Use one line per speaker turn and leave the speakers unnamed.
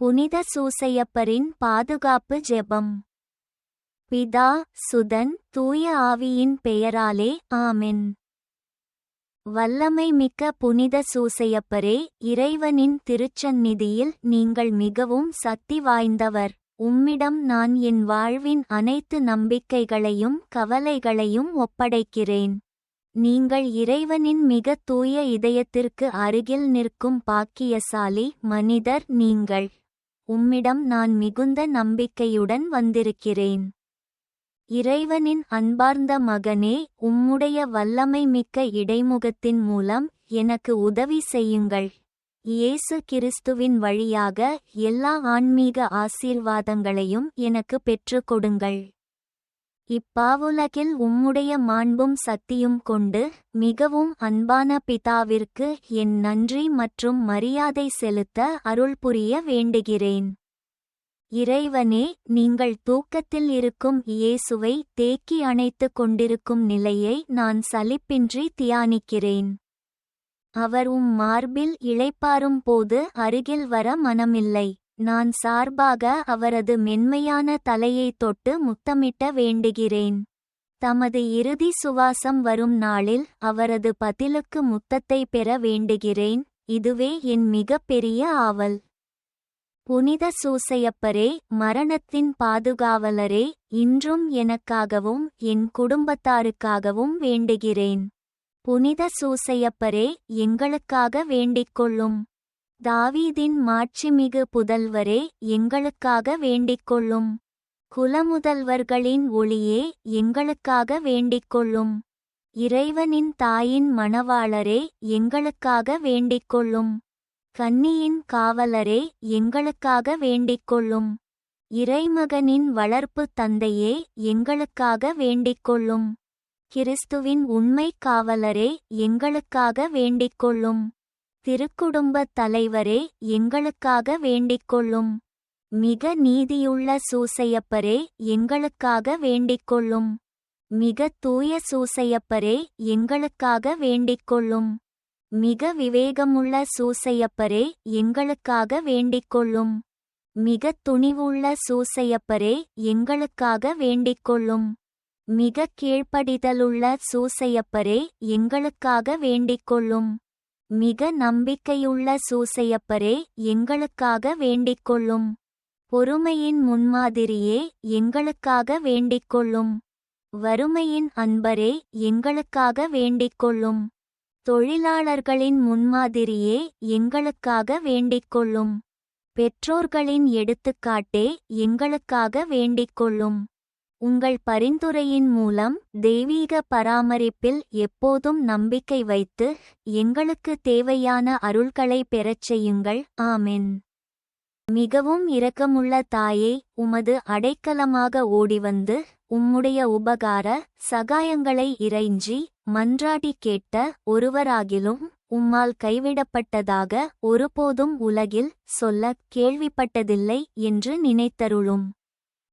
புனித சூசையப்பரின் பாதுகாப்பு ஜெபம். பிதா சுதன் தூய ஆவியின் பெயராலே ஆமென். வல்லமை மிக்க புனித சூசையப்பரே இறைவனின் திருச்சந்நிதியில் நீங்கள் மிகவும் சக்தி வாய்ந்தவர். உம்மிடம் நான் என் வாழ்வின் அனைத்து நம்பிக்கைகளையும் கவலைகளையும் ஒப்படைக்கிறேன். நீங்கள் இறைவனின் மிக தூய இதயத்திற்கு அருகில் நிற்கும் பாக்கியசாலி மனிதர் நீங்கள். உம்மிடம் நான் மிகுந்த நம்பிக்கையுடன் வந்திருக்கிறேன். இறைவனின் அன்பார்ந்த மகனே உம்முடைய வல்லமை மிக்க இடைமுகத்தின் மூலம் எனக்கு உதவி செய்யுங்கள். இயேசு கிறிஸ்துவின் வழியாக எல்லா ஆன்மீக ஆசீர்வாதங்களையும் எனக்கு பெற்றுக் கொடுங்கள். இப்பாவுலகில் உம்முடைய மாண்பும் சக்தியும் கொண்டு மிகவும் அன்பான பிதாவிற்கு என் நன்றி மற்றும் மரியாதை செலுத்த அருள் புரிய வேண்டுகிறேன். இறைவனே நீங்கள் தூக்கத்தில் இருக்கும் இயேசுவை தேக்கி அணைத்துக் கொண்டிருக்கும் நிலையை நான் சலிப்பின்றி தியானிக்கிறேன். அவர் உம் மார்பில் இழைப்பாரும் போது அருகில் வர மனமில்லை. நான் சார்பாக அவரது மென்மையான தலையை தொட்டு முத்தமிட்ட வேண்டுகிறேன். தமது இறுதி சுவாசம் வரும் நாளில் அவரது பதிலுக்கு முத்தத்தை பெற வேண்டுகிறேன். இதுவே என் மிகப்பெரிய ஆவல். புனித சூசையப்பரே மரணத்தின் பாதுகாவலரே இன்றும் எனக்காகவும் என் குடும்பத்தாருக்காகவும் வேண்டுகிறேன். புனித சூசையப்பரே எங்களுக்காக வேண்டிக்கொள்ளும் தாவீதின் மாட்சிமிகு புதல்வரே எங்களுக்காக வேண்டிக்கொள்ளும். குலமுதல்வர்களின் ஒளியே எங்களுக்காக வேண்டிக்கொள்ளும். இறைவனின் தாயின் மணவாளரே எங்களுக்காக வேண்டிக்கொள்ளும். கன்னியின் காவலரே எங்களுக்காக வேண்டிக்கொள்ளும். இறைமகனின் வளர்ப்பு தந்தையே எங்களுக்காக வேண்டிக்கொள்ளும். கிறிஸ்துவின் உண்மை காவலரே எங்களுக்காக வேண்டிக்கொள்ளும். திருக்குடும்பத் தலைவரே எங்களுக்காக வேண்டிக்கொள்ளும். மிக நீதியுள்ள சூசையப்பரே எங்களுக்காக வேண்டிக்கொள்ளும். மிக தூய சூசையப்பரே எங்களுக்காக வேண்டிக்கொள்ளும். மிக விவேகமுள்ள சூசையப்பரே எங்களுக்காக வேண்டிக்கொள்ளும். மிக துணிவுள்ள சூசையப்பரே எங்களுக்காக வேண்டிக்கொள்ளும். மிக கீழ்ப்படிதலுள்ள சூசையப்பரே எங்களுக்காக வேண்டிக்கொள்ளும். மிக நம்பிக்கையுள்ள சூசையப்பரே எங்களுக்காக வேண்டிக்கொள்ளும். பொறுமையின் முன்மாதிரியே எங்களுக்காக வேண்டிக்கொள்ளும். வறுமையின் அன்பரே எங்களுக்காக வேண்டிக்கொள்ளும். தொழிலாளர்களின் முன்மாதிரியே எங்களுக்காக வேண்டிக்கொள்ளும். பெற்றோர்களின் எடுத்துக்காட்டே எங்களுக்காக வேண்டிக்கொள்ளும். உங்கள் பரிந்துரையின் மூலம் தெய்வீக பராமரிப்பில் எப்போதும் நம்பிக்கை வைத்து எங்களுக்கு தேவையான அருள்களை பெறச் செய்யுங்கள். ஆமென். மிகவும் இரக்கமுள்ள தாயே உமது அடைக்கலமாக ஓடிவந்து உம்முடைய உபகார சகாயங்களை இறைஞ்சி மன்றாடி கேட்ட ஒருவராகிலும் உம்மால் கைவிடப்பட்டதாக ஒருபோதும் உலகில் சொல்ல கேள்விப்பட்டதில்லை என்று நினைத்தருளும்.